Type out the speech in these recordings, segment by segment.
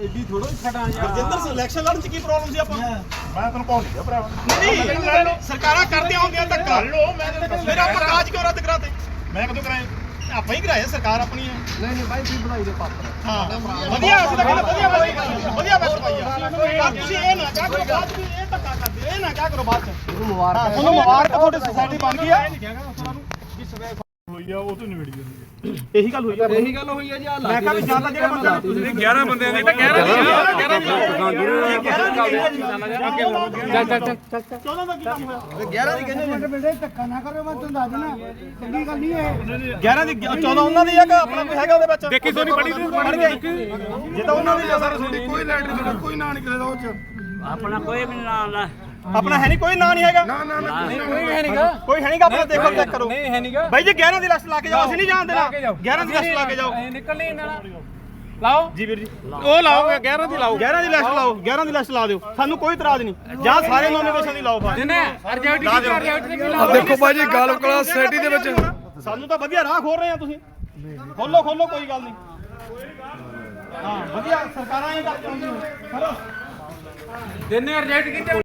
ਐਡੀ ਥੋੜੋ ਛੱਡਾਂ ਯਾਰ ਰਜਿੰਦਰ ਸਿਲੈਕਸ਼ਨ ਲੜਨ ਚ ਕੀ ਪ੍ਰੋਬਲਮ ਸੀ ਆਪਾਂ ਨੂੰ? ਮੈਂ ਤੈਨੂੰ ਪਾਉਣੀ ਆ ਭਰਾਵਾ? ਨਹੀਂ ਸਰਕਾਰਾਂ ਕਰਦੀਆਂ ਹੁੰਦੀਆਂ ਧੱਕਾ। ਕਰ ਲੋ ਮੈਂ ਤੈਨੂੰ ਫਿਰ ਆਪਾਂ ਕਾਜ ਕਿਉਂ ਰੱਦ ਕਰਾਤੇ? ਮੈਂ ਕਦੋਂ ਕਰਾਏ? ਆਪਾਂ ਹੀ ਕਰਾਏ ਸਰਕਾਰ ਆਪਣੀ ਹੈ। ਨਹੀਂ ਨਹੀਂ ਬਾਈ ਤੁਸੀਂ ਬਣਾਈ ਦੇ ਪਾਤਰ। ਹਾਂ। ਵਧੀਆ ਅਸੀਂ ਤਾਂ ਕਹਿੰਦੇ ਵਧੀਆ ਬੈਸਟ ਪਾਈ ਆ, ਵਧੀਆ ਬੈਸਟ ਪਾਈ ਆ। ਤਾਂ ਤੁਸੀਂ ਇਹ ਨਾ ਕਿਆ ਕਰੋ ਬਾਅਦ ਚ ਵੀ ਇਹ ਧੱਕਾ ਕਰਦੇ ਇਹ ਨਾ ਕਿਆ ਕਰੋ ਬਾਅਦ ਚ। ਤੁਹਾਨੂੰ ਮੁਬਾਰਕ ਤੁਹਾਨੂੰ ਮੁਬਾਰਕ ਤੁਹਾਡੀ ਸੁਸਾਇਟੀ ਬਣ ਗਈ ਆ। ਆ ਉਹ ਤੋਂ ਨਿਬੜੀ ਜਾਂਦੀ ਇਹੀ ਗੱਲ ਹੋਈ ਆ। ਇਹੀ ਗੱਲ ਹੋਈ ਹੈ ਜੀ ਆ ਮੈਂ ਕਿਹਾ ਵੀ ਜਾਂ ਤਾਂ ਜਿਹੜੇ ਬੰਦੇ ਨੂੰ ਤੁਸੀਂ। 11 ਬੰਦਿਆਂ ਦੀ ਤਾਂ 11 ਚੱਲ ਚੱਲ ਚੱਲ ਚੱਲ 14 ਦਾ ਕੀ ਕੰਮ ਹੋਇਆ। 11 ਦੀ ਕਹਿੰਦੇ ਬੇਟੇ ਧੱਕਾ ਨਾ ਕਰੋ ਮੈਂ ਤੁਹਾਨੂੰ ਦੱਸ ਦੇਣਾ ਚੰਗੀ ਗੱਲ ਨਹੀਂ ਇਹ। 11 ਦੀ 14 ਉਹਨਾਂ ਦੀ ਆ ਕਿ ਆਪਣਾ ਕੋਈ ਹੈਗਾ ਉਹਦੇ ਵਿੱਚ? ਦੇਖੀ ਸੋਨੀ ਪੜੀ ਤੂੰ? ਪੜ ਜੇ ਤਾਂ ਉਹਨਾਂ ਦੀ ਸਰ ਤੁਹਾਡੀ ਕੋਈ ਲੈਟ ਨਹੀਂ ਕੋਈ ਨਾਂ ਨਹੀਂ ਕਿਸੇ ਦਾ ਉਹ ਚ। ਆਪਣਾ ਕੋਈ ਵੀ ਨਾ ਨਾ ਆਪਣਾ ਹੈ ਨਹੀਂ ਕੋਈ ਨਾਂ ਨਹੀਂ ਹੈਗਾ। ਨਾ ਨਾ ਨਾ ਕੋਈ ਹੈ ਨਹੀਂਗਾ। ਕੋਈ ਹੈ ਨਹੀਂਗਾ ਆਪਣਾ ਦੇਖੋ ਚੈੱਕ ਕਰੋ। ਨਹੀਂ ਹੈ ਨਹੀਂਗਾ। ਬਾਈ ਜੀ 11 ਦੀ ਲਿਸਟ ਲਾ ਕੇ ਜਾਓ ਅਸੀਂ ਨਹੀਂ ਜਾਣਦੇ ਨਾ 11 ਦੀ ਲਿਸਟ ਲਾ ਕੇ ਜਾਓ। ਨਿਕਲ ਨਹੀਂ ਨਾਲ ਲਾਓ। ਜੀ ਵੀਰ ਜੀ। ਉਹ ਲਾਓਗੇ 11 ਦੀ ਲਾਓ 11 ਦੀ ਲਿਸਟ ਲਾਓ 11 ਦੀ ਲਿਸਟ ਲਾ ਦਿਓ। ਸਾਨੂੰ ਕੋਈ ਇਤਰਾਜ਼ ਨਹੀਂ। ਜਾਂ ਸਾਰੇ ਨੋਮੀਨੇਸ਼ਨ ਦੀ ਲਾਓ ਲਾਓ। ਦੇਖੋ ਭਾਜੀ ਗਾਲਬ ਕਲਾ ਸੋਸਾਇਟੀ ਦੇ ਵਿੱਚ। ਸਾਨੂੰ ਤਾਂ ਵਧੀਆ ਰਾਹ ਖੋਲ ਰਹੇ ਆ ਤੁਸੀਂ। ਖੋਲੋ ਖੋਲੋ ਕੋਈ ਗੱਲ ਨਹੀਂ। ਹਾਂ ਵਧੀਆ ਸਰਕਾਰਾਂ ਇਹ ਕਰਦੇ ਹੁੰਦੀਆਂ ਕਰੋ ਜਿੰਨੇ ਅਰਜੈਂਟੀ ਕੀਤੇ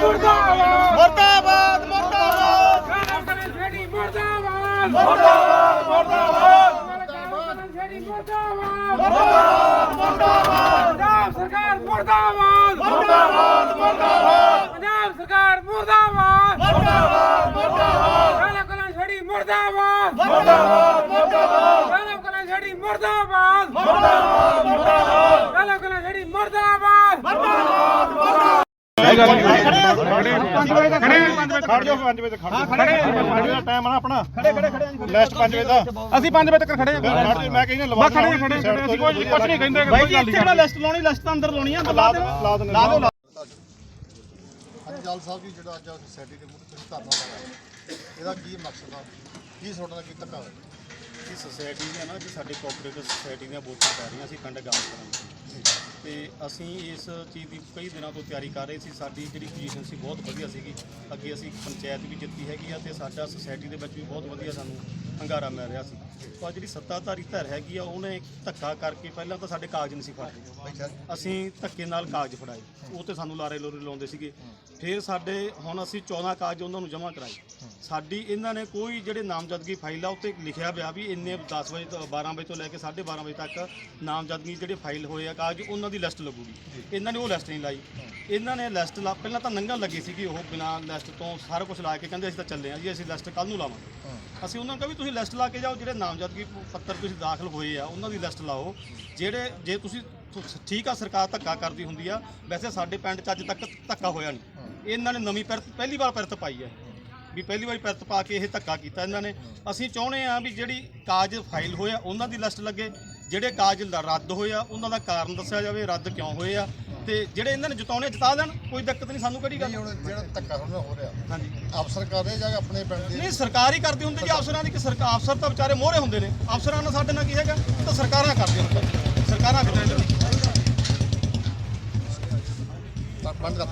ਮੁਰਦਾਬਾਦ ਮੁਰਦਾਬਾਦ ਕਾਲਮ ਕਰੇ ਛੇੜੀ ਮੁਰਦਾਬਾਦ ਮੁਰਦਾਬਾਦ। ਮੁਰਦਾਬਾਦ ਛੇੜੀ ਮੁਰਦਾਬਾਦ ਮੁਰਦਾਬਾਦ ਮੁਰਦਾਬਾਦ ਪੰਜਾਬ ਸਰਕਾਰ ਮੁਰਦਾਬਾਦ ਮੁਰਦਾਬਾਦ ਮੁਰਦਾਬਾਦ ਪੰਜਾਬ ਸਰਕਾਰ ਮੁਰਦਾਬਾਦ ਮੁਰਦਾਬਾਦ ਮੁਰਦਾਬਾਦ ਕਾਲਮ ਕਰੇ ਛੇੜੀ ਮੁਰਦਾਬਾਦ ਮੁਰਦਾਬਾਦ ਮੁਰਦਾਬਾਦ ਕਾਲਮ ਕਰੇ ਛੇੜੀ ਮੁਰਦਾਬਾਦ ਮੁਰਦਾਬਾਦ ਮੁਰਦਾਬਾਦ ਕਾਲਮ ਕਰੇ ਛੇੜੀ ਮੁਰਦਾਬਾਦ ਖੜ ਜਾਓ 5 ਵਜੇ ਖੜ ਜਾਓ ਖੜੇ 5 ਵਜੇ ਦਾ ਟਾਈਮ ਆ ਨਾ ਆਪਣਾ। ਖੜੇ ਖੜੇ ਖੜੇ। ਲੈਸਟ 5 ਵਜੇ ਦਾ। ਅਸੀਂ 5 ਵਜੇ ਤੱਕ ਖੜੇ ਖੜ ਜਾਓ, ਮੈਂ ਕਹਿੰਦਾ ਲਵਾ ਖੜੇ ਖੜੇ ਖੜੇ ਅਸੀਂ ਕੋਈ ਕੁਝ ਨਹੀਂ ਕਹਿੰਦੇ ਬਾਈ ਜੀ ਇੱਥੇ ਕਿਹੜਾ ਲਿਸਟ ਲਾਉਣੀ? ਲਿਸਟ ਤਾਂ ਅੰਦਰ ਲਾਉਣੀ ਆ। ਲਾ ਦਿਓ। ਲਾ ਦਿੰਦੇ ਲਾ ਦਿਓ। ਲਾ ਹਾਂਜੀ ਜਲ ਸਾਹਿਬ ਜੀ ਜਿਹੜਾ ਅੱਜ ਸੋਸਾਇਟੀ ਦੇ ਮੁੱਖ ਤੁਸੀਂ ਧਰਨਾ ਲਾਇਆ। ਇਹਦਾ ਕੀ ਮਕਸਦ ਆ? ਕੀ ਤੁਹਾਡਾ ਦਾ ਕੀ ਧੱਕਾ ਹੋਇਆ? ਇਹ ਸੁਸਾਇਟੀ ਨੇ ਨਾ ਜੀ ਸਾਡੇ ਕੋਆਪਰੇਟਿਵ ਸੁਸਾਇਟੀ ਦੀਆਂ ਵੋਟਾਂ ਪੈ ਰਹੀਆਂ ਸੀ ਪਿੰਡ ਗਾਂਵ ਕਰਨ ਤੇ ਅਸੀਂ ਇਸ ਚੀਜ਼ ਦੀ ਕਈ ਦਿਨਾਂ ਤੋਂ ਤਿਆਰੀ ਕਰ ਰਹੇ ਸੀ। ਸਾਡੀ ਜਿਹੜੀ ਪੋਜੀਸ਼ਨ ਸੀ, ਬਹੁਤ ਵਧੀਆ ਸੀਗੀ। ਅੱਗੇ ਅਸੀਂ ਪੰਚਾਇਤ ਵੀ ਜਿੱਤੀ ਹੈਗੀ ਆ ਤੇ ਸਾਡਾ ਸੁਸਾਇਟੀ ਦੇ ਵਿੱਚ ਵੀ ਬਹੁਤ ਵਧੀਆ ਸਾਨੂੰ ਹੰਗਾਰਾ ਮਿਲ ਰਿਹਾ ਸੀ। ਪਰ ਜਿਹੜੀ ਸੱਤਾਧਾਰੀ ਧਿਰ ਹੈਗੀ ਆ ਉਹਨੇ ਧੱਕਾ ਕਰਕੇ ਪਹਿਲਾਂ ਤਾਂ ਸਾਡੇ ਕਾਗਜ਼ ਨਹੀਂ ਸੀ ਫੜਦੇ। ਅਸੀਂ ਧੱਕੇ ਨਾਲ ਕਾਗਜ਼ ਫੜਾਏ। ਉਹ ਤੇ ਸਾਨੂੰ ਲਾਰੇ ਲੋਰੇ ਲਾਉਂਦੇ ਸੀਗੇ। ਫਿਰ ਸਾਡੇ ਹੁਣ ਅਸੀਂ 14 ਕਾਗਜ਼ ਉਹਨਾਂ ਨੂੰ ਜਮ੍ਹਾਂ ਕਰਾਏ। ਸਾਡੀ ਇਹਨਾਂ ਨੇ ਕੋਈ ਜਿਹੜੇ ਨਾਮਜ਼ਦਗੀ ਫਾਈਲ ਆ ਉੱਤੇ ਲਿਖਿਆ ਪਿਆ ਵੀ ਇੰਨੇ 10 ਵਜੇ ਤੋਂ 12 ਵਜੇ ਤੋਂ ਲੈ ਕੇ 12:30 ਵਜੇ ਤੱਕ ਨਾਮਜ਼ਦਗੀ ਜਿਹੜੇ ਫਾਈਲ ਹੋਏ ਆ ਕਾਗਜ਼ ਉਹਨਾਂ ਦੀ ਲਿਸਟ ਲੱਗੂਗੀ। ਇਹਨਾਂ ਨੇ ਉਹ ਲਿਸਟ ਨਹੀਂ ਲਾਈ। ਇਹਨਾਂ ਨੇ ਲਿਸਟ ਲਾ ਪਹਿਲਾਂ ਤਾਂ ਨੰਗਣ ਲੱਗੀ ਸੀਗੀ ਉਹ ਬਿਨਾਂ ਲਿਸਟ ਤੋਂ ਸਾਰਾ ਕੁਝ ਲਾ ਕੇ ਕਹਿੰਦੇ ਅਸੀਂ ਤਾਂ ਚੱਲੇ ਆ ਜੀ ਅਸੀਂ ਲਿਸਟ ਕੱਲ ਨੂੰ ਲਾਵਾਂਗੇ। ਅਸੀਂ ਉਹਨਾਂ ਨੂੰ ਕਿਹਾ ਵੀ ਤੁਸੀਂ ਲਿਸਟ ਲਾ ਕੇ ਜਾਓ ਜਿਹੜੇ ਨਾਮਜ਼ਦਗੀ ਪੱਤਰ ਤੁਸੀਂ ਦਾਖਲ ਹੋਏ ਆ ਉਹਨਾਂ ਦੀ ਲਿਸਟ ਲਾਓ। ਜਿਹੜੇ ਜੇ ਤੁਸੀਂ ਠੀਕ ਆ ਸਰਕਾਰ ਧੱਕਾ ਕਰਦੀ ਹੁੰਦੀ ਆ ਵੈਸੇ ਸਾਡੇ ਪਿੰਡ 'ਚ ਅੱਜ ਤੱਕ ਧੱਕਾ ਹੋਇਆ ਨਹੀਂ। ਇਹਨਾਂ ਨੇ ਨਵੀਂ ਪਿਰਤ ਪਹਿਲੀ ਵਾਰ ਪਿਰਤ ਪਾਈ ਹੈ। ਵੀ ਪਹਿਲੀ ਵਾਰੀ ਪਿਰਤ ਪਾ ਕੇ ਇਹ ਧੱਕਾ ਕੀਤਾ ਇਹਨਾਂ ਨੇ। ਅਸੀਂ ਚਾਹੁੰਦੇ ਆ ਵੀ ਜਿਹੜੀ ਕਾਗਜ਼ ਫਾਈਲ ਹੋਇਆ ਉਹਨਾਂ ਦੀ ਲਿਸਟ ਲੱਗੇ। ਜਿਹੜੇ ਕਾਗਜ਼ ਲ- ਰੱਦ ਹੋਏ ਆ ਉਹਨਾਂ ਦਾ ਕਾਰਨ ਦੱਸਿਆ ਜਾਵੇ ਰੱਦ ਕਿਉਂ ਹੋਏ ਆ। ਤੇ ਜਿਹੜੇ ਇਹਨਾਂ ਨੇ ਜਿਤਾਉਣੇ ਜਿਤਾ ਦੇਣ ਕੋਈ ਦਿੱਕਤ ਨਹੀਂ ਸਾਨੂੰ ਕਿਹੜੀ ਗੱਲ? ਨਹੀਂ ਹੁਣ ਜਿਹੜਾ ਧੱਕਾ ਹੋ ਰਿਹਾ। ਹਾਂਜੀ। ਅਫਸਰ ਕਰ ਜਾਂ ਆਪਣੇ ਪਿੰਡ ਦੇ? ਨਹੀਂ ਸਰਕਾਰ ਹੀ ਕਰਦੀ ਹੁੰਦੀ ਜੀ ਅਫਸਰਾਂ ਦੀ ਕਿ ਸਰਕਾਰ ਅਫਸਰ ਤਾਂ ਵਿਚਾਰੇ ਮੋਹਰੇ ਹੁੰਦੇ ਨੇ। ਅਫਸਰਾਂ ਨਾਲ ਸਾਡੇ ਨਾਲ ਕੀ ਹੈਗਾ? ਤਾਂ ਸਰਕਾਰਾਂ ਕਰਦੇ ਹੁੰਦੀਆਂ ਸਰਕਾਰਾਂ ਕਰਦੀਆਂ ਤਾਂ ਬੰਦ ਕਰ